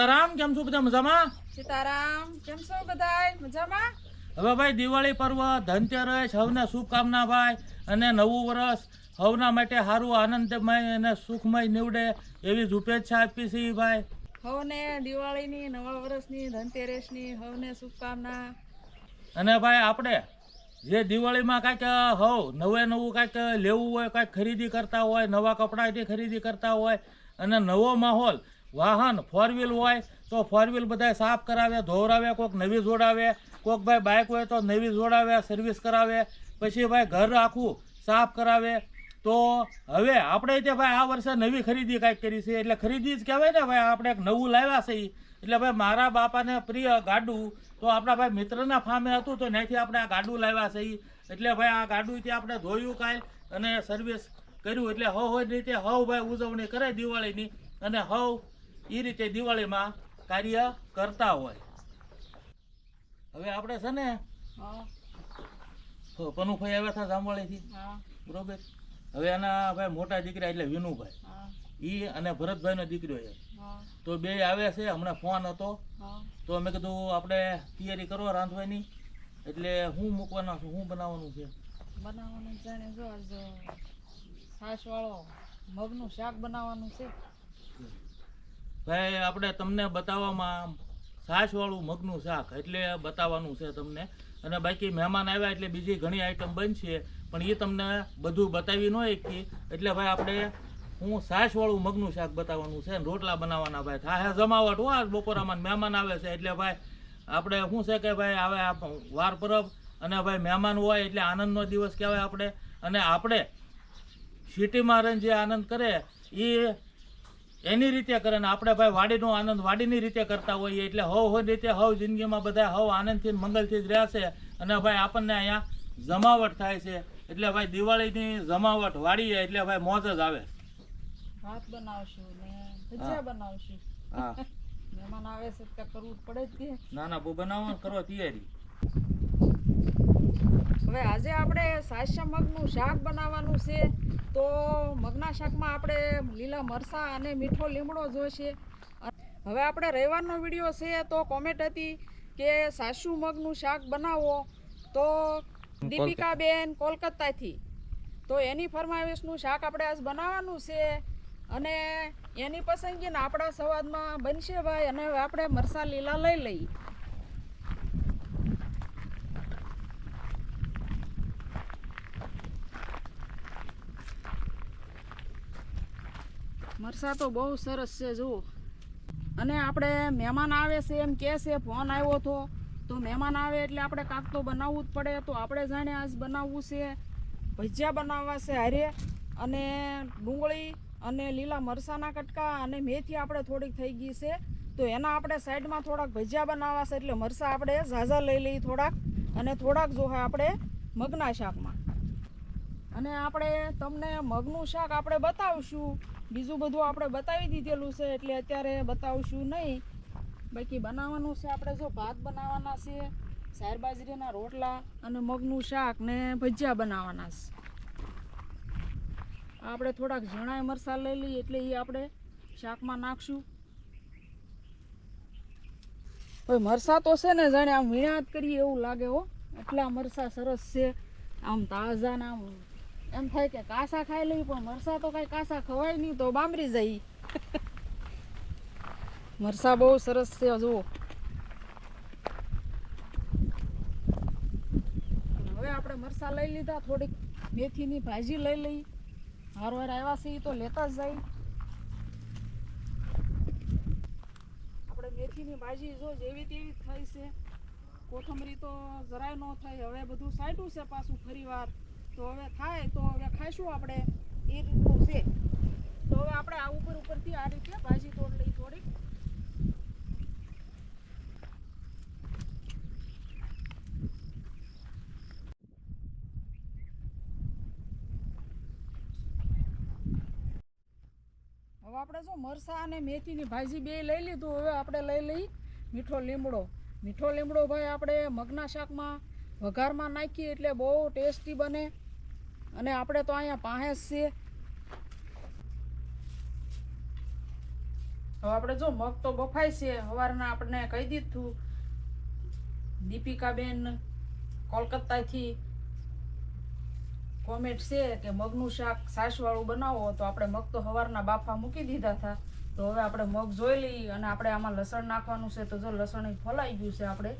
સીતારામ કેમ છો બધા મજામાં? સીતારામ કેમ છો બધાય? મજામાં? હવે ભાઈ દિવાળી પર્વ ધનતેરસ હવને શુભકામના ભાઈ અને નવું વર્ષ હવના માટે સારું આનંદમય અને સુખમય નીવડે એવી શુભેચ્છા આપી છે ભાઈ. હવને દિવાળીની નવા વર્ષની ધનતેરસની હવને શુભકામના. અને ભાઈ આપણે જે દિવાળીમાં કાંઈક હવ નવે નવું કાંઈક લેવું હોય કાંઈક ખરીદી કરતા હોય નવા કપડાની ખરીદી કરતા હોય અને નવો માહોલ વાહન ફોર વ્હીલ હોય તો ફોર વ્હીલ બધા સાફ કરાવે, ધોવરાવે કોઈક નવી જોડાવે કોઈક ભાઈ બાઇક હોય તો નવી જોડાવે સર્વિસ કરાવે, પછી ભાઈ ઘર આખું સાફ કરાવે. તો હવે આપણે તે ભાઈ આ વર્ષે નવી ખરીદી કાંઈક કરી છે, એટલે ખરીદી જ કહેવાય ને ભાઈ, આપણે એક નવું લાવ્યા છે એટલે ભાઈ મારા બાપાને પ્રિય ગાડું, તો આપણા ભાઈ મિત્રના ફામે હતું, તો ત્યાંથી આપણે આ ગાડું લાવ્યા છે એટલે ભાઈ આ ગાડું આપણે ધોયું કાલ અને સર્વિસ કર્યું. એટલે હવ હોય રીતે હવ ભાઈ ઉજવણી કરે દિવાળીની. અને હવ એ રીતે દિવાળીમાં કાર્ય કરતા હોય. હવે આપણે છે ને પનુભાઈ આવ્યા હતા જામવાળીથી બરોબર? હવે એના ભાઈ મોટા દીકરા એટલે વિનુભાઈ. ઈ અને ભરતભાઈનો દીકરો છે. તો બે આવે છે હમણાં ફોન હતો. તો અમે કીધું આપણે તૈયારી કરો રાંધવાની. એટલે હું મૂકવાના છું હું બનાવવાનું છે? બનાવવાનું જાણે જો છાશવાળો મગનું શાક બનાવવાનું છે. ભાઈ, આપણે તમને બતાવવામાં છાશવાળું મગનું શાક એટલે બતાવવાનું છે તમને. અને બાકી મહેમાન આવ્યા એટલે બીજી ઘણી આઈટમ બનશે પણ એ તમને બધું બતાવી ન શકી એટલે ભાઈ, આપણે હું છાશવાળું મગનું શાક બતાવવાનું છે રોટલા બનાવવાના ભાઈ. થાય જમાવટ હોય બપોરામાં મહેમાન આવે છે. એટલે ભાઈ, આપણે શું છે કે ભાઈ આ વાર પરબ અને ભાઈ મહેમાન હોય એટલે આનંદનો દિવસ કહેવાય આપણે. અને આપણે સિટીમાં રહીને જે આનંદ કરે એ એની રીતે કરે ને આપણે ભાઈ વાડીનો આનંદ વાડીની રીતે કરતા હોઈએ એટલે હવ હોય રીતે હવ જિંદગીમાં બધા હવ આનંદથી મંગલથી જ રહેશે. અને ભાઈ આપણને અહીંયા જમાવટ થાય છે. એટલે ભાઈ દિવાળીની જમાવટ વાડીએ એટલે ભાઈ મોજ જ આવે. ભાત બનાવશું ને ભજીયા બનાવશું. હા. મહેમાન આવે છે કરવું જ પડે જ ના ના બહુ બનાવો કરો તૈયારી. હવે આજે આપણે સાસ્ય મગનું શાક બનાવવાનું છે. તો મગના શાકમાં આપણે લીલા મરચાં અને મીઠો લીમડો જોઈશે હવે આપણે રવિવારનો વીડિયો છે, તો કોમેન્ટ હતી કે સાસુ મગનું શાક બનાવો. તો દીપિકાબેન કોલકાતાથી. તો એની ફરમાવેશનું શાક આપણે આજ બનાવવાનું છે. અને એની પસંદગીને આપણા સવાદમાં બનશે ભાઈ. અને હવે આપણે મરચાં લીલા લઈ લઈએ. મરસા તો બહુ સરસ છે, જુઓ. અને આપણે મહેમાન આવે છે એમ કહે છે, ફોન આવ્યો હતો તો મહેમાન આવે એટલે આપણે કાંક તો બનાવવું જ પડે. તો આપણે જાણે આજ બનાવવું છે. ભજીયા બનાવવા છે હારે. અને ડુંગળી અને લીલા મરસાના કટકા અને મેથી આપણે થોડીક થઈ ગઈ છે. તો એના આપણે સાઈડમાં થોડાક ભજીયા બનાવવા છે એટલે મરસા આપણે ઝાઝા લઈ લઈએ થોડાક. અને થોડાક જોહે આપણે મગના શાકમાં. અને આપણે તમને મગનું શાક આપણે બતાવશું. બીજું બધું આપણે બતાવી દીધેલું છે, એટલે અત્યારે બતાવશું નહીં. બાકી બનાવવાનું છે આપણે જો ભાત બનાવવાના છે સાર બાજરીના રોટલા અને મગનું શાક ને ભજીયા બનાવવાના છે. આપણે થોડાક ઝીણા મરસા લઈ લઈએ, એટલે એ આપણે શાકમાં નાખશું. ભાઈ મરસા તો છે ને જાણે આમ વીણા કરીએ એવું લાગે હો. એટલા મરસા સરસ છે, આમ તાજા ને આમ એમ થાય કે કાસા ખાઈ લઈ, પણ મરસા તો કઈ કાસા ખવાય નહીં, તો બામરી જાય. મરસા બહુ સરસ છે, જુઓ. હવે આપણે મરસા લઈ લીધા, થોડીક મેથીની ભાજી લઈ લઈ. હાર વાર આવ્યા છે એ તો લેતા જ જાય. આપણે મેથીની ભાજી જો જેવી તેવી થઈ છે. કોથમરી તો જરાય ન થાય, હવે બધું સાઈડું છે પાછું ફરી વાર તો હવે થાય, તો હવે ખાઈશું આપણે. એ રીતનું છે. તો હવે આપણે આ ઉપર ઉપરથી આ રીતે ભાજી તોડ લઈ થોડીક. હવે આપણે શું, મરસા અને મેથીની ભાજી બે લઈ લીધું. હવે આપણે લઈ લઈ મીઠો લીમડો. મીઠો લીમડો ભાઈ આપણે મગના શાકમાં વઘારમાં નાખીએ એટલે બહુ ટેસ્ટી બને. અને આપણે તો અહીંયા જ છે હવે આપણે જો મગ તો બફાય છે. સવારના આપણને કહી દીધું દીપિકાબેન કોલકાતાથી કોમેન્ટ છે કે મગનું શાક સાસવાળું બનાવો તો આપણે મગ તો સવારના બાફા મૂકી દીધા હતા. તો હવે આપણે મગ જોઈ લઈએ અને આપણે આમાં લસણ નાખવાનું છે. તો જો લસણ ફોલાઈ ગયું છે આપણે.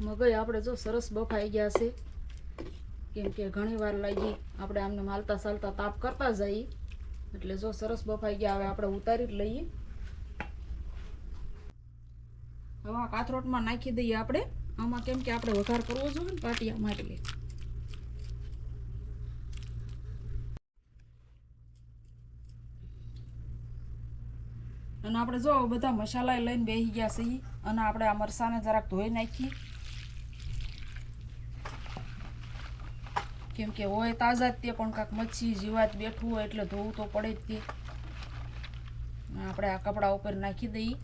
મગઈ આપણે જો સરસ બફાઈ ગયા છે. કેમ કે ઘણી વાર લાગી આપણે આમને માલતા ચાલતા તાપ કરતા જઈએ. એટલે જો સરસ બફાઈ ગયા હવે આપણે ઉતારી જ લઈએ. હવે આ કાથરોટમાં નાખી દઈએ આપણે. આમાં કેમ કે આપણે વઘાર કરવો જોઈએ ને પાટિયા માટે. અને આપણે જો બધા મસાલા લઈને બેસી ગયા છીએ. અને આપણે આ મરસાને જરાક ધોઈ નાખીએ. કેમ કે હોય તાજા જ તે પણ કાંક મચ્છી જીવાત બેઠું હોય એટલે ધોવું તો પડે જ તે. આપણે આ કપડા ઉપર નાખી દઈએ.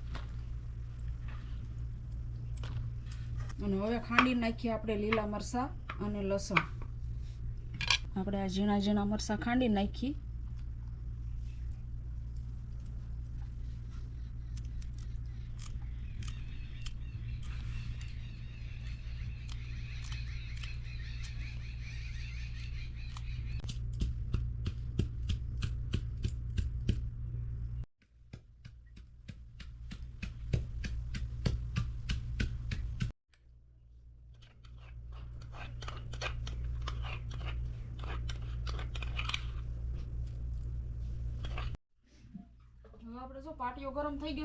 અને હવે ખાંડી નાખીએ આપણે લીલા મરચાં અને લસણ. આપણે આ ઝીણા ઝીણા મરચાં ખાંડી નાખી હવે આપણે જો પાટીઓ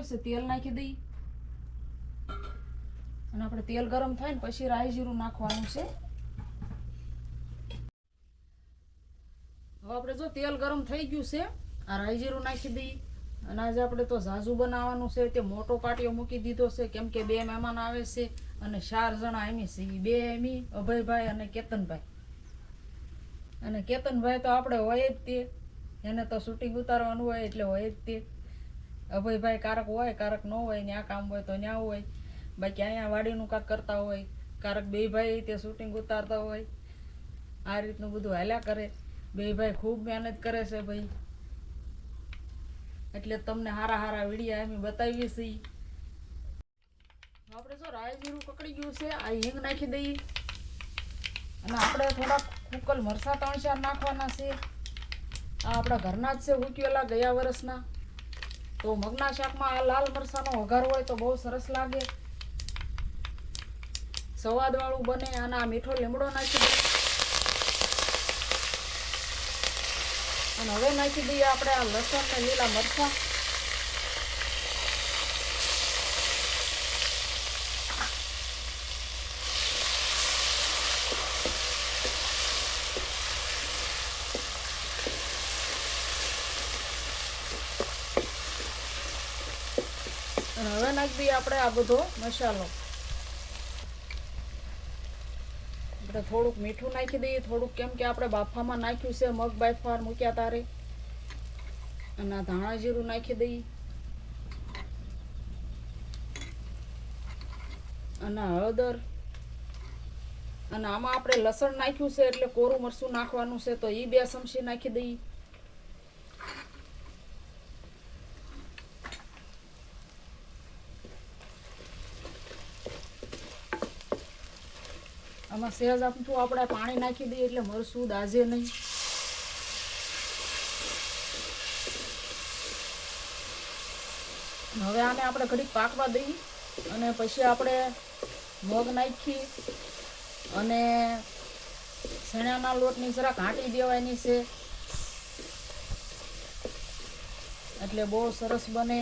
છે, તેલ નાખી દઈએ. અને આપણે તેલ ગરમ થાય ને પછી રાઈ જીરું નાખવાનું છે. હવે આપણે જો તેલ ગરમ થઈ ગયું છે, આ રાઈ જીરું નાખી દઈએ. અને આજે આપણે તો ઝાઝું બનાવવાનું છે, તે મોટો પાટીઓ મૂકી દીધો છે, કેમ કે બે મહેમાન આવે છે અને ચાર જણા એમી છે. એ બે એમી અભયભાઈ અને કેતનભાઈ. અને કેતનભાઈ તો આપણે હોય જ તે. એને તો શૂટિંગ ઉતારવાનું હોય એટલે હોય જ તે. અભયભાઈ કારક હોય, કારક ન હોય ત્યાં કામ હોય તો ત્યાં હોય. બાકી અહીંયા વાડીનું કાંક કરતા હોય. કારક બે ભાઈ તે શૂટિંગ ઉતારતા હોય. આ રીતનું બધું હાલ્યા કરે. બે ભાઈ ખૂબ મહેનત કરે છે ભાઈ. એટલે તમને હારા હારા વિડીયા એમ બતાવીએ છીએ. આપણે જો રાય જીરું પકડી ગયું છે, આ હિંગ નાખી દઈએ. અને આપણે થોડાક કુકલ મરસા ત્રણ ચાર નાખવાના છે. આ આપણા ઘરના જ છે ઉકેલા ગયા વર્ષના. તો મગના શાકમાં આ લાલ મરચાંનો વઘાર હોય તો બહુ સરસ લાગે. સવાદવાળું બને અને આ મીઠો લીમડો નાખી દઈએ. અને હવે નાખી દઈએ આપણે આ લસણ ને લીલા મરચાં અને હવે નાખી દઈએ આપણે આ બધો મસાલો. આપણે થોડુંક મીઠું નાખી દઈએ, થોડુંક કેમ કે આપણે બાફામાં નાખ્યું છે, મગ બાફાર મૂક્યા તારે. અને આ ધાણા જીરું નાખી દઈએ. અને હળદર. અને આમાં આપણે લસણ નાખ્યું છે, એટલે કોરું મરચું નાખવાનું છે, તો એ બે ચમચી નાખી દઈએ. આમાં સહેજ આપું આપણે પાણી નાખી દઈએ એટલે મરસું દાઝે નહીં. હવે આને આપણે ઘડીક પાકવા દઈએ અને પછી આપણે મગ નાખી અને ચણાના લોટની જરા ઘાંટી દેવાની છે. એટલે બહુ સરસ બને.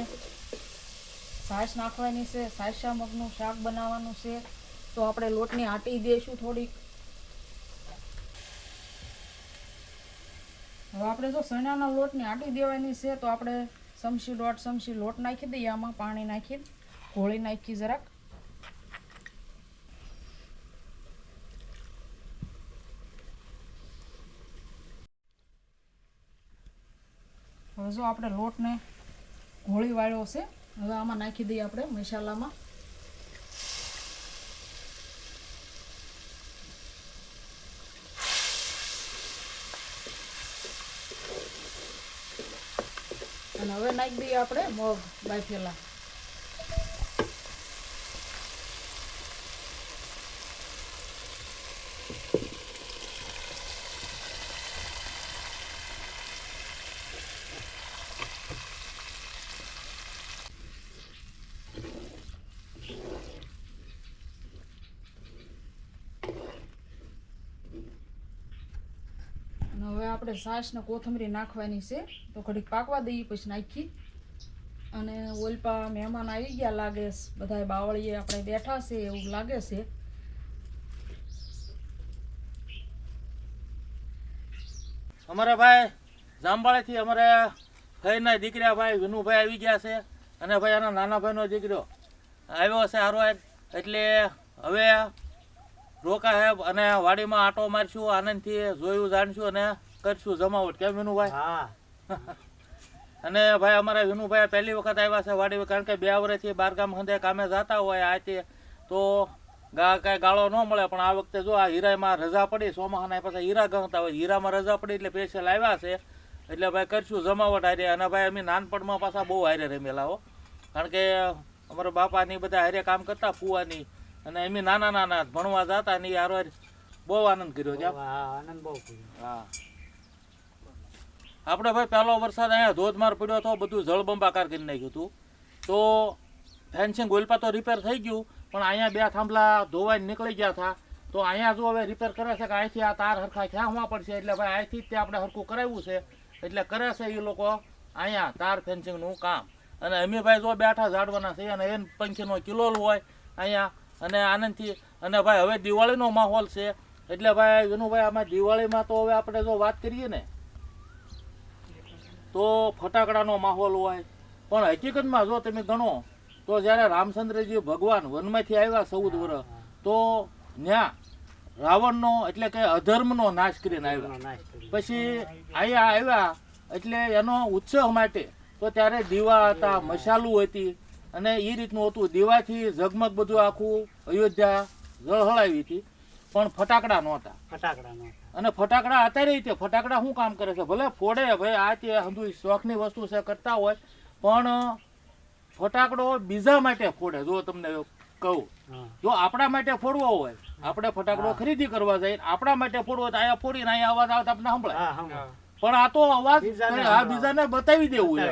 છાશ નાખવાની છે. છાશા મગનું શાક બનાવવાનું છે. તો આપણે લોટને આટી દઈશું થોડીક. હવે આપણે જો સણાના લોટને આટી દેવાની છે, તો આપણે સમસી દોઢ સમસી લોટ નાખી દઈએ, આમાં પાણી નાખી ઘોળી નાખી જરાક. હવે જો આપણે લોટને ઘોળી વાળ્યો છે, હવે આમાં નાખી દઈએ આપણે મસાલામાં. અને હવે નાખી દઈએ આપણે મગ બાફેલા અને હવે આપણે છાશ કોથમરી નાખવાની છે. તો ઘડીક પાકવા દઈએ, પછી નાખી. અને ઓલપા મહેમાન આવી ગયા લાગે બધા બાવળીએ આપણે બેઠા છે, એવું લાગે છે. અમારા ભાઈ જાંબાળેથી અમારે ભાઈના દીકરા ભાઈ વિનુભાઈ આવી ગયા છે. અને ભાઈ એના નાના ભાઈનો દીકરો આવ્યો છે હારો એટલે હવે રોકા હે અને વાડીમાં આંટો મારશું, આનંદથી જોયું, જાણશું અને કરશું જમાવટ કેમ વિનુભાઈ? હા. અને ભાઈ અમારા વિનુભાઈ પહેલી વખત આવ્યા છે વાડી કારણ કે બે વર્ષથી બારગામ હંધે કામે જતા હોય આતે તો ગા કાંઈ ગાળો ન મળે પણ આ વખતે જો આ હીરામાં રજા પડી સોમાહાના પાછા હીરા ગણતા હોય. હીરામાં રજા પડી એટલે સ્પેશિયલ આવ્યા છે. એટલે ભાઈ કરશું જમાવટ હારે. અને ભાઈ અમે નાનપણમાં પાછા બહુ હારે રમેલા હો. કારણ કે અમારા બાપાની બધા હારે કામ કરતા ફુવાની. અને એમ નાના નાના ભણવા જતા ને યાર બહુ આનંદ કર્યો છે. આનંદ બહુ હા. આપણે ભાઈ પહેલો વરસાદ અહીંયા ધોધમાર પડ્યો હતો બધું જળબંબાકાર કરી નાખ્યું હતું. તો ફેન્સિંગ ગોલપા તો રિપેર થઈ ગયું, પણ અહીંયા બે થાંભલા ધોવાઈને નીકળી ગયા હતા. તો અહીંયા જો હવે રિપેર કરે છે કે અહીંથી આ તાર હરખા હોવા પડશે? એટલે ભાઈ અહીંથી જ તે આપણે હરખું કરાવ્યું છે. એટલે કરે છે એ લોકો અહીંયા તાર ફેન્સિંગનું કામ. અને અમે ભાઈ જો બેઠા ઝાડવાના છે અને એન પંખીનો કિલોલ હોય અહીંયા. અને આનંદથી, અને ભાઈ હવે દિવાળીનો માહોલ છે. એટલે ભાઈ વિનુભાઈ, આમાં દિવાળીમાં તો હવે આપણે જો વાત કરીએ ને તો ફટાકડાનો માહોલ હોય. પણ હકીકતમાં જો તમે ગણો તો જ્યારે રામચંદ્રજી ભગવાન વનમાંથી આવ્યા ચૌદ વર્ષ તો ત્યાં રાવણનો એટલે કે અધર્મનો નાશ કરીને આવ્યા. પછી અહીંયા આવ્યા એટલે એનો ઉત્સવ માટે તો ત્યારે દીવા હતા મશાલું હતી. અને એ રીતનું હતું. દીવાથી ઝગમગ બધું આખું અયોધ્યા ઝળહળાવી હતી. પણ ફટાકડા નહોતા. ફટાકડાનો અને ફટાકડા અત્યારે તે ફટાકડા શું કામ કરે છે? ભલે ફોડે ભાઈ આ તે હંધુ શોખની વસ્તુ છે કરતા હોય પણ ફટાકડો બીજા માટે ફોડે જો તમને કહું. જો આપણા માટે ફોડવો હોય આપણે ફટાકડો ખરીદી કરવા જઈએ આપણા માટે ફોડવો હોય તો અહીંયા ફોડીને અહીંયા અવાજ આવતા આપણે સંભળાય. પણ આ તો અવાજ આ બીજાને બતાવી દેવું એમ.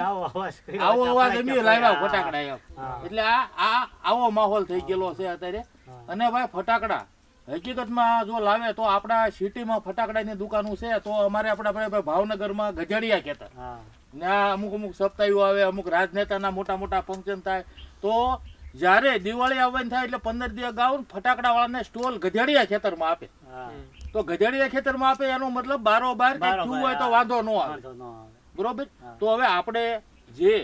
આવો અવાજ આવો કે લાવ્યા ફટાકડા એમ. એટલે આ આ આવો માહોલ થઈ ગયેલો છે અત્યારે. અને ભાઈ ફટાકડા હકીકતમાં જો લાવે તો આપણા સિટીમાં ફટાકડાની દુકાનો છે તો અમારે આપણા ભાવનગરમાં ગજડિયા કહેતા. ને અમુક અમુક સપ્તાહીઓ આવે અમુક રાજનેતાના મોટા મોટા ફંક્શન થાય. તો જ્યારે દિવાળી આવવાની થાય એટલે પંદર દિવસ ગાઉ ફટાકડા વાળાને સ્ટોલ ગજડિયા ખેતરમાં આપે. તો ગજડિયા ખેતરમાં આપે એનો મતલબ બારો બાર હોય તો વાંધો ન આવે. વાંધો ન આવે. બરોબર? તો હવે આપણે જે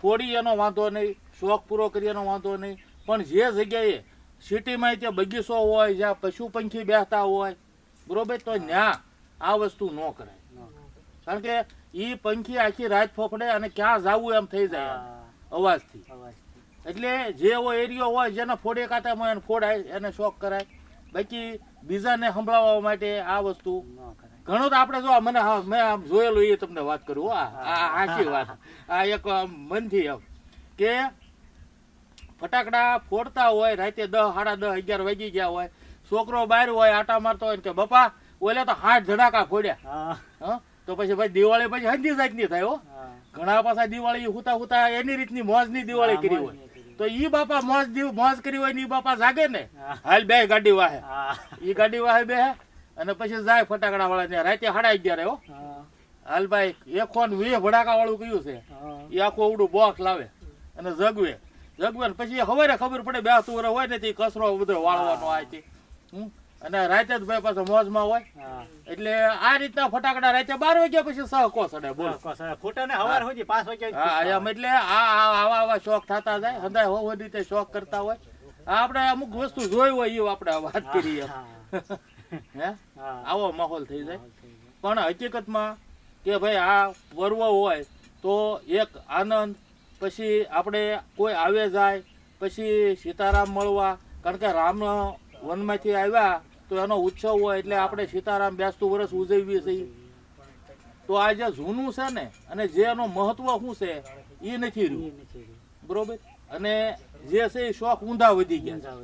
ફોડી એનો વાંધો નહીં શોખ પૂરો કરી એનો વાંધો નહીં પણ જે જગ્યાએ સિટીમાં ત્યાં બગીચો હોય જ્યાં પશુ પંખી બેસતા હોય બરોબર? તો ત્યાં આ વસ્તુ ન કરાય. કારણ કે એ પંખી આખી રાત ફોફડે અને ક્યાં જાવું એમ થઈ જાય અવાજથી. એટલે જે એવો એરિયો હોય જેને ફોડે કાંટામાં એને ફોડાય એને શોખ કરાય. બાકી બીજાને સંભળાવવા માટે આ વસ્તુ. ઘણું તો આપણે જો મને મેં આમ જોયેલું એ તમને વાત કરું આ આખી વાત. આ એક મનથી એમ કે ફટાકડા ફોડતા હોય રાતે દસ સાડા દસ અગિયાર વાગી ગયા હોય છોકરો બહાર હોય આટા મારતો હોય કે બપા ઓલે તો હાથ ધડાકા ફોડ્યા. હા. તો પછી ભાઈ દિવાળી પછી હંજી જાતની થાય હો. ઘણા પાછા દિવાળી હુતા હુતા એની રીતની મોજની દિવાળી કરી હોય. તો ઈ બાપા મોજ દીવ મોજ કરી હોય ને ઈ બાપા જાગે ને હાલ બે ગાડી વાહે. ઈ ગાડી વાહે બે અને પછી જાય ફટાકડા વાળા ત્યાં. રાતે સાડા અગિયાર હો. હાલ ભાઈ એક ફોન વીસ ભડાકા વાળું કયું છે એ આખું અવડું બોક્સ લાવે અને જગવે. જગવે ને પછી હવારે ખબર પડે બે તુવર હોય ને તે કચરો બધો વાળવાનો આ છે અને રાતે જ ભાઈ પાછો મોજમાં હોય. એટલે આ રીતના ફટાકડા રાતે બાર વાગ્યા પછી સહ કોસડે બોલ. ને હવાર હોય પાંચ વાગ્યા હા એમ એટલે આ આવા આવા શોખ થતા જાય. હંદાય હોવ રીતે શોખ કરતા હોય. આપણે અમુક વસ્તુ જોઈ હોય એવું આપણે વાત કરીએ. હે. આવો માહોલ થઈ જાય. પણ હકીકતમાં કે ભાઈ આ પર્વ હોય તો એક આનંદ પછી આપણે કોઈ આવે જાય પછી સીતારામ મળવા કારણ કે રામ વનમાંથી આવ્યા તો એનો ઉત્સવ હોય એટલે આપણે સીતારામ બેસતું વર્ષ ઉજવીએ છીએ. તો આ જે જૂનું છે ને અને જે એનું મહત્વ શું છે એ નથી રહ્યું. બરોબર? અને જે છે એ શોખ ઊંધા વધી ગયા?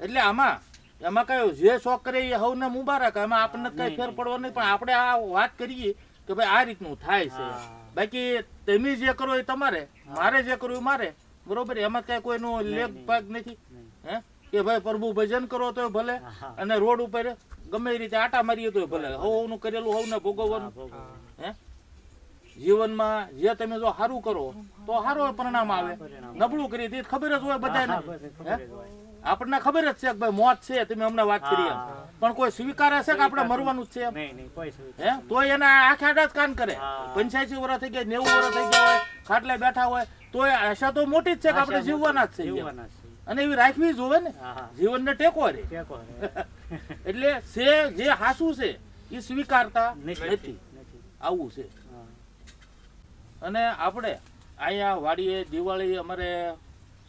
એટલે આમાં એમાં કયું જે શોખ કરે એ હવને મુબારક એમાં આપણને કઈ ફેર પડવો નહીં પણ આપણે આ વાત કરીએ કે ભાઈ આ રીતનું થાય છે. બાકી તમે જે કરો એ તમારે. મારે જે કરવું એ મારે. બરોબર? એમાં કઈ કોઈનો લેગ. ભાગ નથી. હે? કે ભાઈ પ્રભુ ભજન કરો તો ભલે અને રોડ ઉપર ગમે એ રીતે આટા મારીએ તો ભલે. હવનું કરેલું હવને ને ભોગવવાનું ભોગવવાનું. હે? જીવનમાં જે તમે જો સારું કરો તો સારું પરિણામ આવે. નબળું કરી દે ખબર જ હોય બધાને. આપણને ખબર જ છે કે ભાઈ મોત છે તમે હમણાં વાત કરી એમ. પણ કોઈ સ્વીકારે છે કે આપણે મરવાનું જ છે હે? તો એના આખે આડા જ કાન કરે. પંચ્યાસી વર્ષ થઈ ગયા નેવું વર્ષ થઈ ગયા હોય ખાટલે બેઠા હોય તો આશા તો મોટી જ છે કે આપણે જીવવાના જ છે. અને એવી રાખવી જોવે ને. જીવન ને જીવનને ટેકો રે એટલે છે જે હાસુ છે એ સ્વીકારતા નથી. આવું છે. અને આપણે અહીંયા વાડીએ દિવાળી અમારે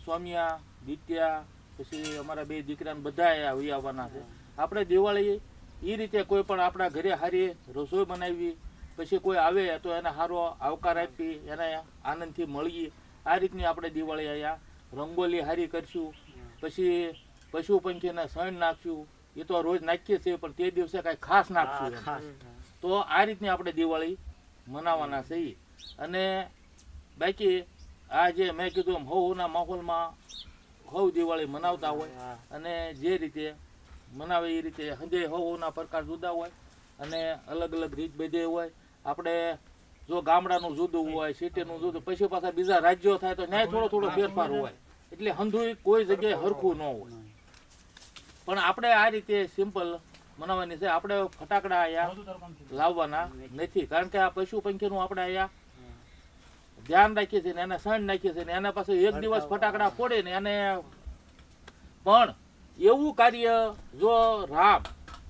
સ્વામિયા દિત્યા પછી અમારા બે દીકરાને બધા આવી આવવાના છે. આપણે દિવાળી એ રીતે કોઈ પણ આપણા ઘરે હારીએ રસોઈ બનાવીએ પછી કોઈ આવે તો એને સારો આવકાર આપી એને આનંદથી મળીએ. આ રીતની આપણે દિવાળી અહીંયા રંગોલી હારી કરશું. પછી પશુ પંખીને સણ નાખશું. એ તો રોજ નાખીએ છીએ પણ તે દિવસે કાંઈ ખાસ નાખશું તો આ રીતની આપણે દિવાળી મનાવવાના છે અને બાકી આ જે મેં કીધું એમ માહોલમાં હવ દિવાળી મનાવતા હોય અને જે રીતે મનાવે એ રીતે હંજે હવના પ્રકાર જુદા હોય અને અલગ અલગ રીત બધે હોય. આપણે જો ગામડાનું જુદું હોય સિટીનું જુદું પછી પાછા બીજા રાજ્યો થાય તો ન્યાય થોડો થોડો ફેરફાર હોય. એટલે હંધુય કોઈ જગ્યાએ હરખું ન હોય. પણ આપણે આ રીતે સિમ્પલ મનાવવાની છે. આપણે ફટાકડા અહીંયા લાવવાના નથી. કારણ કે આ પશુ પંખીનું આપણે અહીંયા ધ્યાન રાખીએ છીએ ને એને સણ નાખીએ છીએ ને એના પાસે એક દિવસ ફટાકડા ફોડે ને એને પણ એવું કાર્ય જો રામ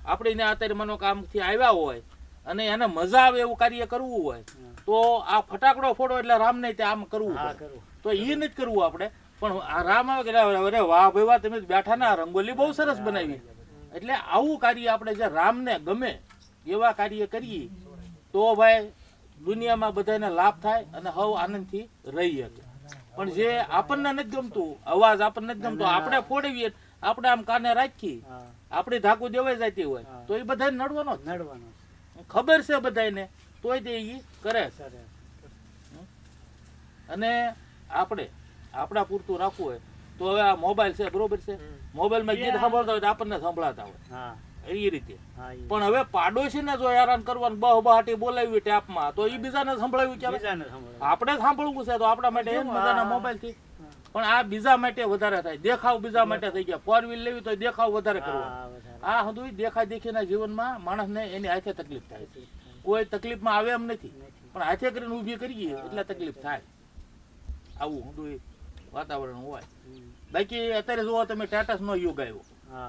આપણે એને અત્યારે મનોકામથી આવ્યા હોય અને એને મજા આવે એવું કાર્ય કરવું હોય તો આ ફટાકડો ફોડો એટલે રામને તે આમ કરવું કરવું. તો એ નથી કરવું આપણે. પણ આ રામ આવે કે અરે વાહ ભાઈ વાહ તમે બેઠા ના રંગોલી બહુ સરસ બનાવી. એટલે આવું કાર્ય આપણે જે રામને ગમે એવા કાર્ય કરીએ તો ભાઈ દુનિયામાં બધાને લાભ થાય અને હવ આનંદથી રહી શકે. પણ જે આપણને નથી ગમતું અવાજ આપણને નથી ગમતો આપણે ફોડવીએ આપણે આમ કાને રાખી. આપણી ધાકુ દેવાઈ જતી હોય તો એ બધાને નડવાનો નડવાનો ખબર છે બધાને તોય તે ઈ કરે અને આપણે આપણા પૂરતું રાખવું હોય તો હવે આ મોબાઈલ છે બરોબર છે? મોબાઈલમાં ગીત સાંભળતા હોય તો આપણને સંભળાતા હોય. હા. એ રીતે. પણ હવે પાડોશીને જો હેરાન કરવાનું બહ બહાટી બોલાવી ટેપમાં તો એ બીજાને સંભળાવ્યું કે આપણે સાંભળવું છે તો આપણા માટે એમ બધાના મોબાઈલથી પણ આ બીજા માટે વધારે થાય. દેખાવ બીજા માટે થઈ ગયા. ફોર વ્હીલ લેવી તો દેખાવ વધારે કરવો. આ હંધુય દેખા દેખીના જીવનમાં માણસને એની હાથે તકલીફ થાય છે. કોઈ તકલીફમાં આવે એમ નથી. પણ હાથે કરીને ઊભી કરીએ એટલે તકલીફ થાય. આવું હંધુય વાતાવરણ હોય. બાકી અત્યારે જુઓ તમે ટેટસ નો યુગ આવ્યો.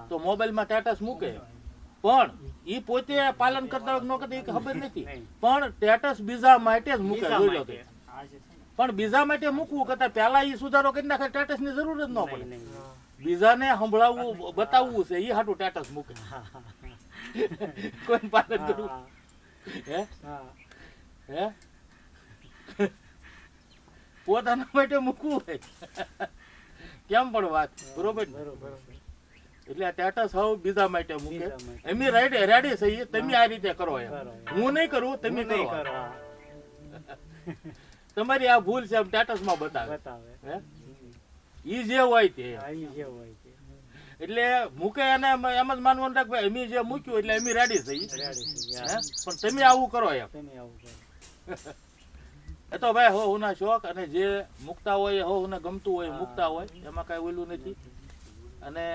તો મોબાઈલમાં ટેટસ મૂકે. પણ એ પોતે પાલન કરતા ન કરતા એ ખબર નથી. પણ સ્ટેટસ બીજા માટે જ મૂકે પણ બીજા માટે મૂકવું કરતા પહેલા એ સુધારો કરી નાખે સ્ટેટસની જરૂર જ ન પડે. બીજાને સંભળાવવું બતાવવું છે એ હાટું સ્ટેટસ મૂકે. કોઈ પાલન કરવું? હે? હે? પોતાના માટે મૂકવું કેમ પણ વાત? બરોબર બરોબર. એટલે આ ટેટસ હવે બીજા માટે મૂકે. એમની રાઈટ રેડી છે તમે આ રીતે કરો એમ. હું નહીં કરું તમે કરો. તમારી આ ભૂલ છે એમ સ્ટેટસમાં બતાવે. ઈ જે હોય તે. એટલે મૂકે એને એમ જ માનવાનું રાખ ભાઈ એમી જે મૂક્યું એટલે એમી રેડી થઈ પણ તમે આવું કરો એમ. એ તો ભાઈ હો હુના શોખ અને જે મૂકતા હોય હો હુને ગમતું હોય. મૂકતા હોય એમાં કઈ ઓલું નથી. અને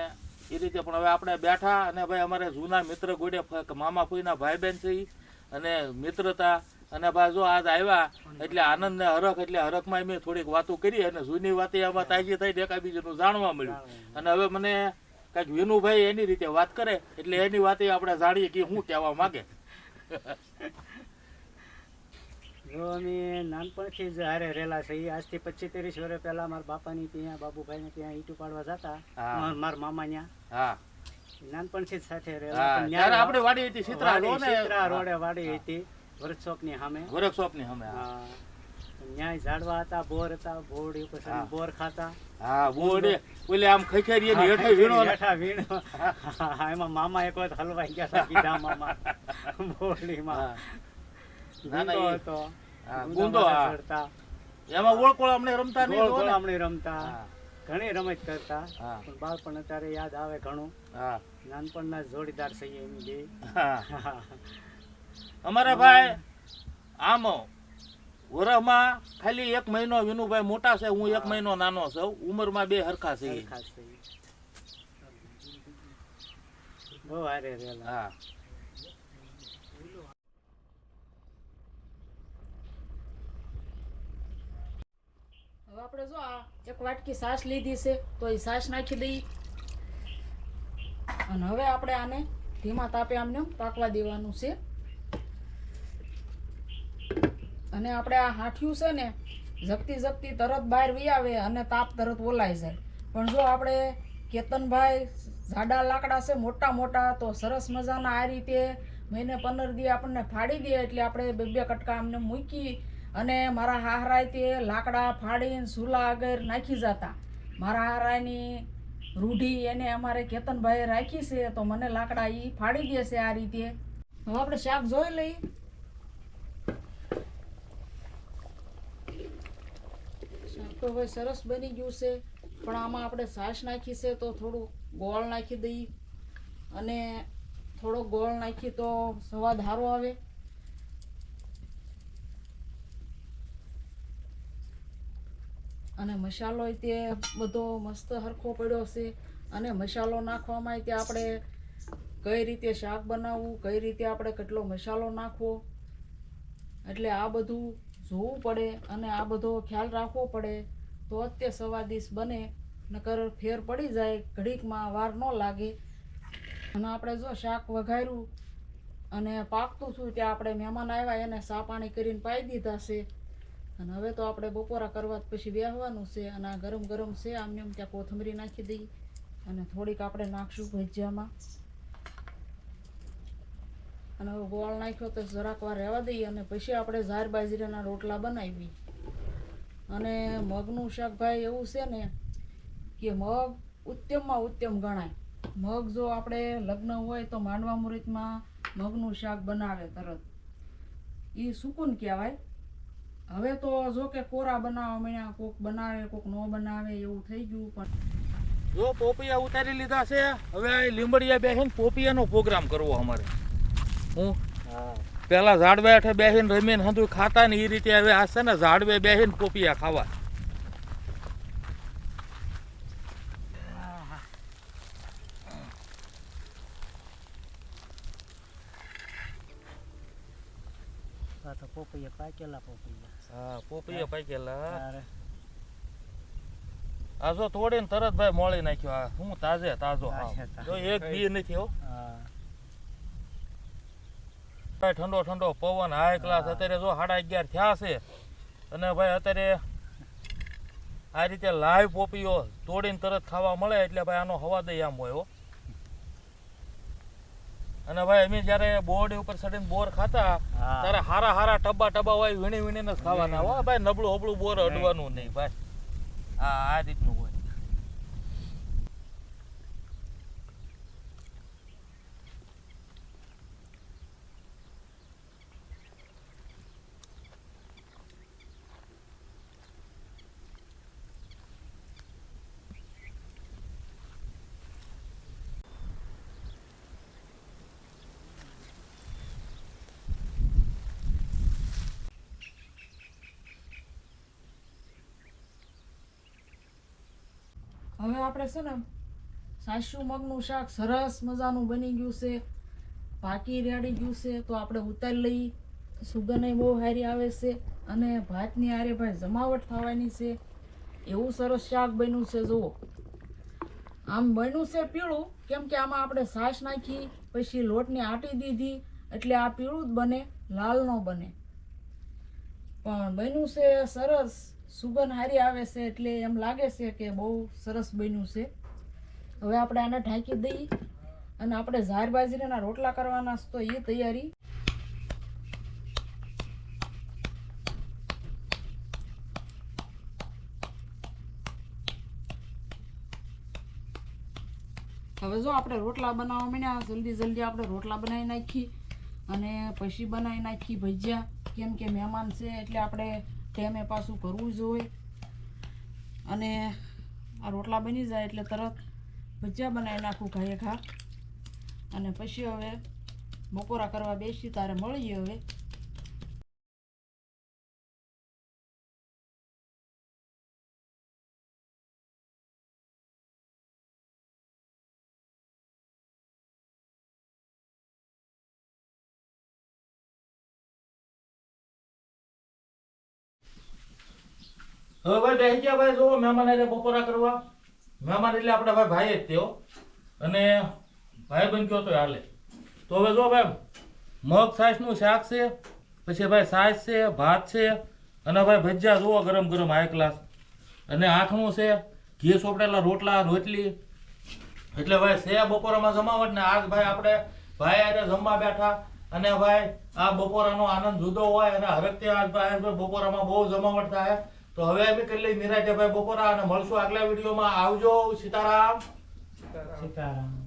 એ રીતે પણ હવે આપણે બેઠા અને ભાઈ અમારે જૂના મિત્ર ગોડે મામા ફોઈના ભાઈ બહેન છે અને મિત્રતા. અને ભાઈ જો આજ આવ્યા, એટલે આનંદ ને હરખ, એટલે હરખમાં મેં થોડીક વાતો કરી અને જૂની વાતે આમાં તાજી થઈ બીજું જાણવા મળ્યું. અને હવે મને કાંઈક વિનુભાઈ એની રીતે વાત કરે, એટલે એની વાતે આપણે જાણીએ કે શું કહેવા માંગે. જો અમે નાનપણથી જ હારે રહેલા છે એ આજથી પચીસ ત્રીસ વર્ષ પહેલા મારા બાપાની ત્યાં બાબુભાઈને ત્યાં ઈટુ પાડવા જતા. મારા મામા ત્યાં હા. નાનપણથી જ સાથે રહેલા ન્યા વાડી હતી સિત્રા સિત્રા રોડે વાડી હતી વર્કશોપની સામે. વર્કશોપની સામે. ન્યાય ઝાડવા હતા બોર હતા બોર ઉપર છે, બોર ખાતા. હા બોર ઓલે આમ ખખેરીએ ને હેઠે વીણો હેઠા વીણો. એમાં મામા એક વખત હલવાઈ ગયા હતા કીધા મામા. બોરડીમાં. ના, ના, ગુંદો. ચડતા એમાં ઓળકોળ અમને રમતા નહીં ગોળ અમને રમતા. ઘણી રમત કરતા. પણ બાળપણ અત્યારે યાદ આવે ઘણું. નાનપણના જોડીદાર છે. એમ બે અમારા ભાઈ આમ વરસમાં ખાલી એક મહિનો વિનુભાઈ મોટા છે હું એક મહિનો નાનો છું. ઉંમરમાં બે હરખા છે. બહુ હારે રહેલા. હા. હવે આપણે જો આ એક વાટકી સાસ લીધી છે, તો એ સાસ નાખી દઈ અને હવે આપણે આને ધીમા તાપે આમને પાકવા દેવાનું છે. અને આપણે આ હાંઠિયું છે ને ઝપતી ઝપતી તરત બહાર વી આવે અને તાપ તરત ઓલાઈ જાય. પણ જો આપણે કેતનભાઈ જાડા લાકડા છે, મોટા મોટા, તો સરસ મજાના આ રીતે મહિને પંદર દી આપણને ફાડી દે એટલે આપણે બે બે કટકા અમને મૂકી અને મારા હાહરાય તે લાકડા ફાડીને સુલા આગળ નાખી જતા. મારા હાહરાની રૂઢી એને અમારે કેતનભાઈએ રાખી છે, તો મને લાકડા એ ફાડી દે છે આ રીતે. હવે આપણે શાક જોઈ લઈએ. શાક તો હવે સરસ બની ગયું છે, પણ આમાં આપણે છાશ નાખી છે, તો થોડું ગોળ નાખી દઈએ. અને થોડો ગોળ નાખી તો સ્વાદ સારો આવે. અને મસાલો તે બધો મસ્ત હરખો પડ્યો છે અને મસાલો નાખવામાં તે આપણે કઈ રીતે શાક બનાવવું, કઈ રીતે આપણે કેટલો મસાલો નાખવો, એટલે આ બધું જોવું પડે અને આ બધો ખ્યાલ રાખવો પડે. તો અત્ય સ્વાદિષ્ટ બને, નકર ફેર પડી જાય, ઘડીકમાં વાર ન લાગે. અને આપણે જો શાક વઘાર્યું અને પાકતું છું ત્યાં આપણે મહેમાન આવ્યા, એને સા પાણી કરીને પાઈ દીધા છે. અને હવે તો આપણે બપોરા કરવા પછી વ્યાહવાનું છે અને આ ગરમ ગરમ છે, આમ ત્યાં કોથમરી નાખી દઈ અને થોડીક આપણે નાખશું ભજીયામાં. અને હવે ગોળ નાખ્યો તો જરાક વાર રહેવા દઈએ અને પછી આપણે ઝાર બાજરાના રોટલા બનાવી અને મગનું શાક ભાઈ એવું છે ને કે મગ ઉત્તમમાં ઉત્તમ ગણાય. મગ જો આપણે લગ્ન હોય તો માંડવા મુહૂર્તમાં મગનું શાક બનાવે તરત. એ સુકૂન કહેવાય. હવે તો જો કે કોરા બનાવવા માંડ્યા કોક બનાવે કોક ન બનાવે એવું થઈ ગયું પણ જો પોપિયા ઉતારી લીધા છે હવે આ લીંબડિયા બેહીને પોપિયાનો પ્રોગ્રામ કરવો અમારે. હું હા. પેલા ઝાડવે હેઠે બેસીને રમીને હતું ખાતા ને એ રીતે હવે આ છે ને ઝાડવે બેસીને પોપિયા ખાવા આ તો પોપૈયા પાકેલા પોપૈયા. હા પોપિયા પાકેલા? આ જો તોડીને તરત ભાઈ મોળી નાખ્યો. આ હું તાજે તાજો હા જો એક બી નથી હો. હા. ભાઈ ઠંડો ઠંડો પવન હાઈ ક્લાસ. અત્યારે જો સાડા અગિયાર થયા છે. અને ભાઈ અત્યારે આ રીતે લાઈવ પોપીઓ તોડીને તરત ખાવા મળે એટલે ભાઈ આનો હવા દઈ આમ હોય હો. અને ભાઈ અમે જ્યારે બોર્ડ ઉપર ચડીને બોર ખાતા ત્યારે હારા હારા ટબા ટબા હોય વીણી વીણીને જ ખાવાના. હો ભાઈ નબળું હબળું બોર અડવાનું નહીં ભાઈ. આ આ રીતનું હોય હવે આપણે છે ને, સાસુ મગનું શાક સરસ મજાનું બની ગયું છે, પાકી રેડી ગયું છે, તો આપણે ઉતારી લઈ. સુગંધ બહુ સારી આવે છે અને ભાતની આરે ભાઈ જમાવટ થવાની છે. એવું સરસ શાક બન્યું છે, જુઓ. આમ બન્યું છે પીળું, કેમ કે આમાં આપણે સાસ નાખી, પછી લોટની આટી દીધી, એટલે આ પીળું જ બને, લાલ ન બને. પણ બન્યું છે સરસ. સુગંધ આવે છે એટલે એમ લાગે છે કે બહુ સરસ બન્યું છે. હવે આપણે આને ઢાંકી દઈએ અને આપણે ઝાર બાજરીના રોટલા કરવાના તો એ તૈયારી. હવે જો આપણે રોટલા બનાવવા માંડ્યા, જલ્દી જલ્દી આપણે રોટલા બનાવી નાખી અને પછી બનાવી નાખી ભજીયા. કેમ કે મહેમાન છે એટલે આપણે ટેમે પાછું કરવું જોઈએ અને આ રોટલા બની જાય એટલે તરત ભજીયા બનાવી નાખું ઘાએ ઘા. અને પછી હવે બપોરા કરવા બેસી, તારે મળીએ હવે. હવે ભાઈ ગયા ભાઈ જુઓ મહેમાન એટલે બપોરા કરવા. મહેમાન એટલે આપણે ભાઈ ભાઈ જ તેઓ અને ભાઈ બન ગયો તો હાલે. તો હવે જો ભાઈ, મગ સાઈસનું શાક છે, પછી ભાઈ સાઈસ છે, ભાત છે, અને ભાઈ ભજીયા જુઓ ગરમ ગરમ હાઈ ક્લાસ અને આઠમું છે, ઘી સોપડેલા રોટલા, રોટલી. એટલે ભાઈ છે બપોરામાં જમાવટ ને આજ ભાઈ આપણે ભાઈ આજે જમવા બેઠા. અને ભાઈ આ બપોરાનો આનંદ જુદો હોય અને હરકતે આજ ભાઈ બપોરામાં બહુ જમાવટ થાય. તો હવે અમે કરી લઈ નિરાજે ભાઈ બપોરા અને મળશું આગલા વિડીયોમાં આવજો સીતારામ સીતારામ